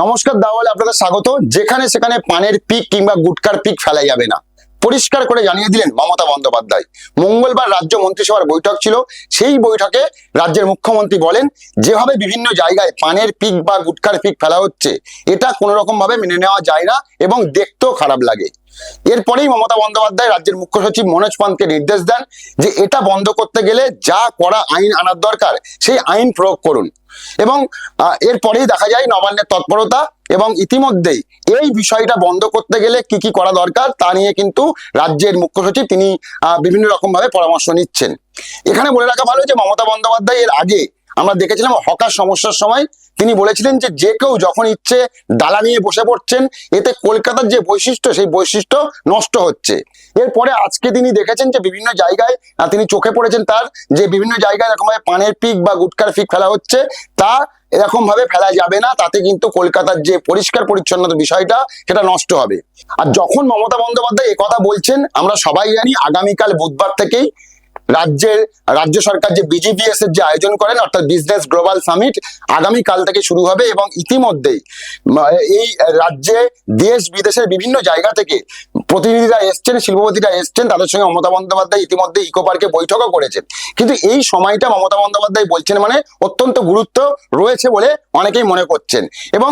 নমস্কার দাওয়ালে আপনাদের স্বাগত। যেখানে সেখানে পানের পিক কিংবা গুটকার পিক ফেলা যাবে না। পরিষ্কার করে জানিয়ে দিলেন মমতা বন্দ্যোপাধ্যায়। মঙ্গলবার রাজ্য মন্ত্রিসভার বৈঠক ছিল। সেই বৈঠকে রাজ্যের মুখ্যমন্ত্রী বলেন, যেভাবে বিভিন্ন জায়গায় পানের পিক বা গুটকার পিক ফেলা হচ্ছে, এটা কোনো রকম ভাবে মেনে নেওয়া যায় না এবং দেখতেও খারাপ লাগে। এরপরেই মমতা বন্দ্যোপাধ্যায় রাজ্যের মুখ্য সচিব মনোজ পান্তকে নির্দেশ দেন যে এটা বন্ধ করতে গেলে যা করা আইন আনার দরকার, সেই আইন প্রয়োগ করুন। এবং এরপরেই দেখা যায় নবান্নের তৎপরতা এবং ইতিমধ্যেই এই বিষয়টা বন্ধ করতে গেলে কি কি করা দরকার তা নিয়ে কিন্তু রাজ্যের মুখ্য সচিব তিনি বিভিন্ন রকম ভাবে পরামর্শ নিচ্ছেন। এখানে বলে রাখা ভালো যে মমতা বন্দ্যোপাধ্যায় এর আগে আমরা দেখেছিলাম হকার সমস্যার সময় তিনি বলেছিলেন যে যে কেউ যখন ইচ্ছে ডালা নিয়ে বসে পড়ছেন, এতে কলকাতার যে বৈশিষ্ট্য, সেই বৈশিষ্ট্য নষ্ট হচ্ছে। এরপরে আজকে তিনি দেখেছেন যে বিভিন্ন জায়গায় তিনি চোখে পড়েছেন তার, যে বিভিন্ন জায়গায় এরকম ভাবে পানের পিক বা গুটকার পিক ফেলা হচ্ছে, তা এরকম ভাবে ফেলা যাবে না, তাতে কিন্তু কলকাতার যে পরিষ্কার পরিচ্ছন্নতা বিষয়টা, সেটা নষ্ট হবে। আর যখন মমতা বন্দ্যোপাধ্যায় কথা বলছেন, আমরা সবাই জানি আগামীকাল বুধবার থেকেই রাজ্যের, রাজ্য সরকার যে বিজিবিএস এর যে আয়োজন করেন, অর্থাৎ বিজনেস গ্লোবাল সামিট আগামী কাল থেকে শুরু হবে এবং ইতিমধ্যেই এই রাজ্যে দেশ বিদেশের বিভিন্ন জায়গা থেকে প্রতিনিধিরা এসছেন, শিল্পপতিরা এসছেন, তাদের সঙ্গে মমতা বন্দ্যোপাধ্যায় ইতিমধ্যে ইকো পার্কে বৈঠকও করেছেন। কিন্তু এই সময়টা মমতা বন্দ্যোপাধ্যায় বলছেন মানে অত্যন্ত গুরুত্ব রয়েছে বলে অনেকেই মনে করছেন। এবং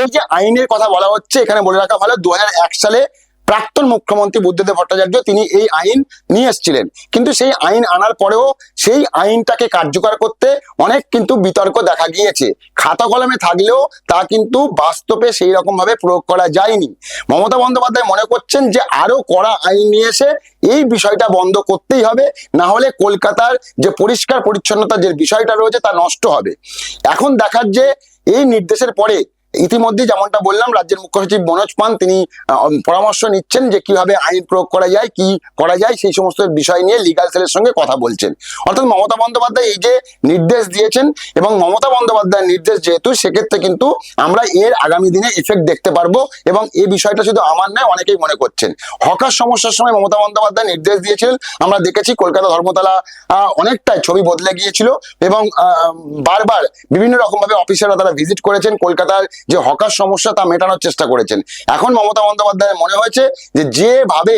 এই যে আইনের কথা বলা হচ্ছে, এখানে বলে রাখা ভালো দু হাজার এক সালে প্রাক্তন মুখ্যমন্ত্রী বুদ্ধদেব ভট্টাচার্য তিনি এই আইন নিয়ে এসেছিলেন। কিন্তু সেই আইন আনার পরেও সেই আইনটাকে কার্যকর করতে অনেক কিন্তু বিতর্ক দেখা গিয়েছে। খাতা কলমে থাকলেও তা কিন্তু বাস্তবে সেই রকম ভাবে প্রয়োগ করা যায়নি। মমতা বন্দ্যোপাধ্যায় মনে করছেন যে আরও কড়া আইন নিয়ে এসে এই বিষয়টা বন্ধ করতেই হবে, না হলে কলকাতার যে পরিষ্কার পরিচ্ছন্নতা যে বিষয়টা রয়েছে তা নষ্ট হবে। এখন দেখার যে এই নির্দেশের পরে ইতিমধ্যে যেমনটা বললাম, রাজ্যের মুখ্য সচিব মনোজ পান, তিনি পরামর্শ নিচ্ছেন যে কীভাবে আইন প্রয়োগ করা যায়, কি করা যায়, সেই সমস্ত বিষয় নিয়ে লিগাল সেলের সঙ্গে কথা বলছেন। অর্থাৎ মমতা বন্দ্যোপাধ্যায় এই যে নির্দেশ দিয়েছেন এবং মমতা বন্দ্যোপাধ্যায়ের নির্দেশ যেহেতু, সেক্ষেত্রে কিন্তু আমরা এর আগামী দিনে এফেক্ট দেখতে পারব এবং এই বিষয়টা শুধু আমার নয়, অনেকেই মনে করছেন। হকার সমস্যার সময় মমতা বন্দ্যোপাধ্যায় নির্দেশ দিয়েছিলেন আমরা দেখেছি কলকাতা ধর্মতলা অনেকটাই ছবি বদলে গিয়েছিল এবং বারবার বিভিন্ন রকম ভাবে অফিসাররা তারা ভিজিট করেছেন। কলকাতার যে হকার সমস্যা তা মেটানোর চেষ্টা করেছেন। এখন মমতা বন্দ্যোপাধ্যায়ের মনে হয়েছে যে যেভাবে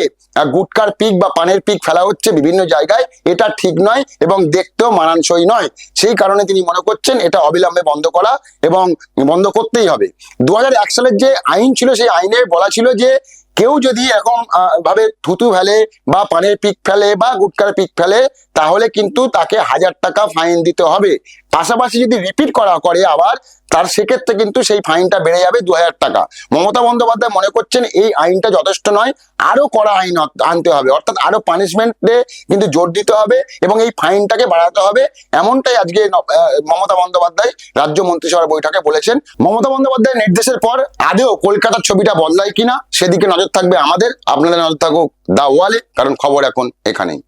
গুটকার পিক বা পানের পিক ফেলা হচ্ছে বিভিন্ন জায়গায় এটা ঠিক নয় এবং দেখতেও মানানসই নয়। সেই কারণে তিনি মনে করছেন এটা অবিলম্বে বন্ধ করা এবং বন্ধ করতেই হবে। দু হাজার এক সালের যে আইন ছিল সেই আইনে বলা ছিল যে কেউ যদি আহ, ভাবে থুতু ফেলে বা পানের পিক ফেলে বা গুটকার পিক ফেলে তাহলে কিন্তু তাকে হাজার টাকা ফাইন দিতে হবে। পাশাপাশি যদি রিপিট করা করে আবার, তার সেক্ষেত্রে কিন্তু সেই ফাইনটা বেড়ে যাবে দু হাজার টাকা। মমতা বন্দ্যোপাধ্যায় মনে করছেন এই আইনটা যথেষ্ট নয় আরও কড়া আইন আনতে হবে। অর্থাৎ আরও পানিশমেন্টে কিন্তু জোর দিতে হবে এবং এই ফাইনটাকে বাড়াতে হবে। এমনটাই আজকে মমতা বন্দ্যোপাধ্যায় রাজ্য মন্ত্রিসভার বৈঠকে বলেছেন। মমতা বন্দ্যোপাধ্যায়ের নির্দেশের পর আদেও কলকাতার ছবিটা বদলায় কিনা, সেদিকে নজর থাকবে আমাদের। আপনাদের নজর থাকুক দা ওয়ালে, কারণ খবর এখন এখানেই।